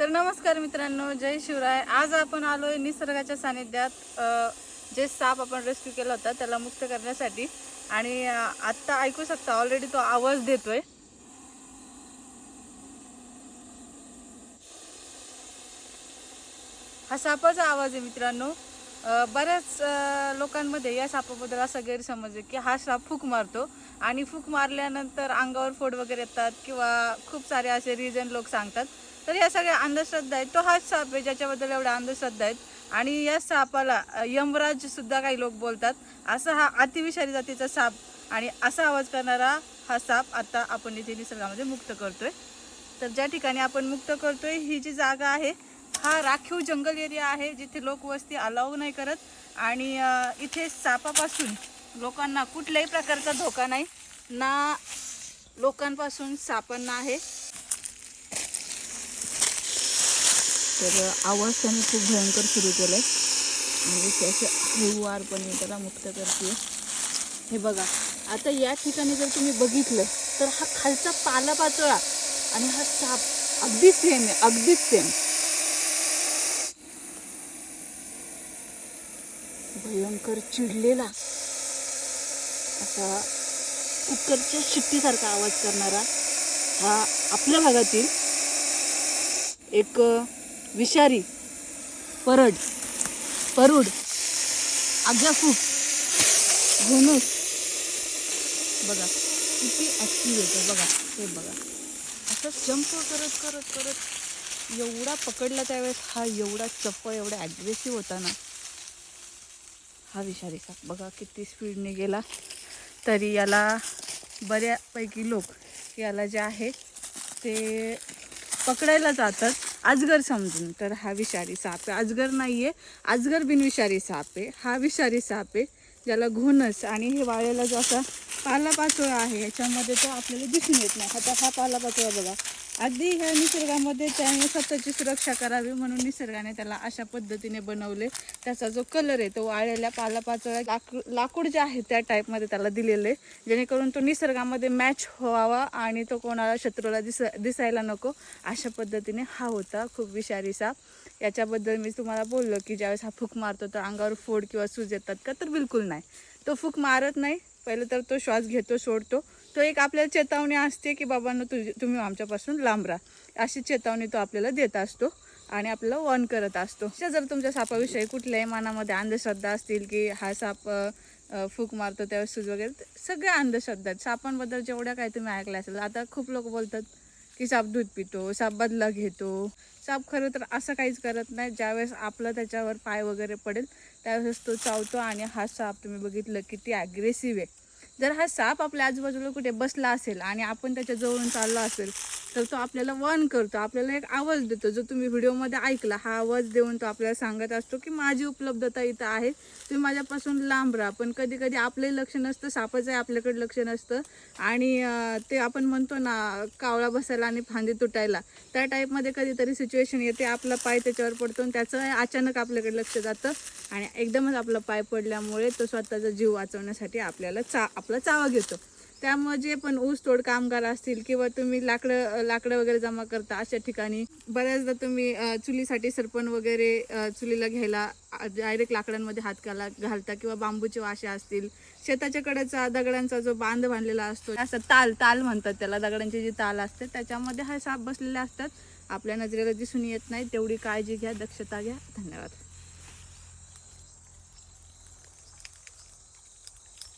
तर नमस्कार मित्रांनो जय शिवराय. आज आपण आलोय निसर्गाच्या सानिध्यात. जे साप आपण रेस्क्यू केला होता त्याला मुक्त करण्यासाठी. आणि आत्ता ऐकू शकता ऑलरेडी तो आवाज देतोय. हा सापाचा आवाज आहे मित्रांनो. बऱ्याच लोकांमध्ये या सापाबद्दल असा गैरसमज आहे की हा साप फूक मारतो. आणि फूक मारल्यानंतर अंगावर फोड वगैरे येतात किंवा खूप सारे असे रिझन लोक सांगतात. तर या सगळ्या अंधश्रद्धा आहेत. तो हाच साप आहे ज्याच्याबद्दल एवढ्या अंधश्रद्धा आहेत. आणि या सापाला यमराज सुद्धा काही लोक बोलतात असा हा अतिविषारी जातीचा साप आणि असा आवाज करणारा हा साप आता आपण इथे निसर्गामध्ये मुक्त करतोय. तर ज्या ठिकाणी आपण मुक्त करतोय ही जी जागा आहे हा राखीव जंगल एरिया आहे जिथे लोक वस्ती अलाव नाही करत. आणि इथे सापापासून लोकांना कुठल्याही प्रकारचा धोका नाही. ना लोकांपासून सापांना आहे. तर आवाज त्याने खूप भयंकर सुरू केलाय. म्हणजे त्याचं हळूवारपणे त्याला मुक्त करते हे बघा आता या ठिकाणी जर तुम्ही बघितलं तर हा खालचा पाला पाचोळा आणि हा साप अगदी सेम आहे अगदीच सेम भयंकर चिडलेला. असा कुकरच्या शिट्टीसारखा आवाज करणारा हा आपल्या भागातील एक विषारी परड परुड आग्याफूक घुणूस बघा किती ॲक्टिव्ह येतो बघा हे बघा. असं जंप करत करत करत एवढा पकडला त्यावेळेस हा एवढा चप्प एवढा ॲग्रेसिव्ह होता ना हा विषारी साप बघा किती स्पीडने गेला. तरी याला बऱ्यापैकी लोक याला जे आहे ते पकडायला जातात. अजगर समजून. तर हा विषारी साप आहे. अजगर नाही आहे अजगर बिनविषारी साप आहे. हा विषारी साप आहे. ज्याला घुणस आणि हे वाळलेला जो असा पालापाचोळा आहे याच्यामध्ये तो आपल्याला दिसून येत नाही. आता हा पालापाचोळा बघा. अगदी ह्या निसर्गामध्ये त्याने स्वतःची सुरक्षा करावी म्हणून निसर्गाने त्याला अशा पद्धतीने बनवले. त्याचा जो कलर आहे तो वाळलेल्या पालापाचोळ्या लाकूड लाकूड जे आहे त्या टाईपमध्ये त्याला दिलेलं. आहे जेणेकरून तो निसर्गामध्ये मॅच व्हावा आणि तो कोणाला शत्रूला दिस दिसायला नको अशा पद्धतीने हा होता खूप विषारी साप याच्याबद्दल मी तुम्हाला बोललो की ज्यावेळेस हा फूक मारतो तर अंगावर फोड किंवा सूज येतात का? तर बिलकुल नाही. तो फूक मारत नाही. पहिलं तर तो श्वास घेतो सोडतो. तो एक आपल्याला चेतावणी असते की बाबांनो तुझ तुम्ही आमच्यापासून लांब राहा. अशी चेतावणी तो आपल्याला देत असतो आणि आपल्याला वॉर्न करत असतो. जर तुमच्या सापाविषयी कुठल्याही मनामध्ये अंधश्रद्धा असतील की हा साप फूक मारतो त्यावेळेस सूज वगैरे सगळ्या अंधश्रद्धा आहेत. सापांबद्दल जेवढ्या काही तुम्ही ऐकल्या असेल आता खूप लोक बोलतात की साप दूध पितो साप बदला घेतो. साप खरं तर असं काहीच करत नाही. ज्यावेळेस आपलं त्याच्यावर पाय वगैरे पडेल त्यावेळेस तो चावतो आणि हा साप तुम्ही बघितलं किती ॲग्रेसिव्ह आहे. जर हा साप आपल्या आजूबाजूला कुठे बसला असेल आणि आपण त्याच्या जवळून चाललो असेल तर तो आपल्याला वॉर्न करतो. आपल्याला एक आवाज देतो. जो तुम्ही व्हिडिओमध्ये ऐकला हा आवाज देऊन तो आपल्याला सांगत असतो की माझी उपलब्धता इथं आहे. तुम्ही माझ्यापासून लांब राहा. पण कधी कधी आपलंही लक्ष नसतं सापाचंही आपल्याकडे लक्ष नसतं. आणि ते आपण म्हणतो ना कावळा बसायला आणि फांदी तुटायला. त्या टाईपमध्ये कधीतरी सिच्युएशन येते. आपला पाय त्याच्यावर पडतो आणि त्याचं अचानक आपल्याकडे लक्ष जातं. आणि एकदमच आपला पाय पडल्यामुळे तो स्वतःचा जीव वाचवण्यासाठी आपल्याला चा आपला चावा घेतो. त्यामुळे जे पण ऊस तोड कामगार असतील किंवा तुम्ही लाकडं लाकडं वगैरे जमा करता अशा ठिकाणी बऱ्याचदा तुम्ही चुलीसाठी सरपण वगैरे चुलीला घ्यायला डायरेक्ट लाकडांमध्ये हात घाला घालता किंवा बांबूचे वाशे असतील. शेताच्या कडेचा दगडांचा जो बांध बांधलेला असतो असं ताल ताल म्हणतात त्याला. दगडांची जी ताल असते त्याच्यामध्ये हा साप बसलेले असतात. आपल्या नजरेला दिसून येत नाही. तेवढी काळजी घ्या दक्षता घ्या. धन्यवाद.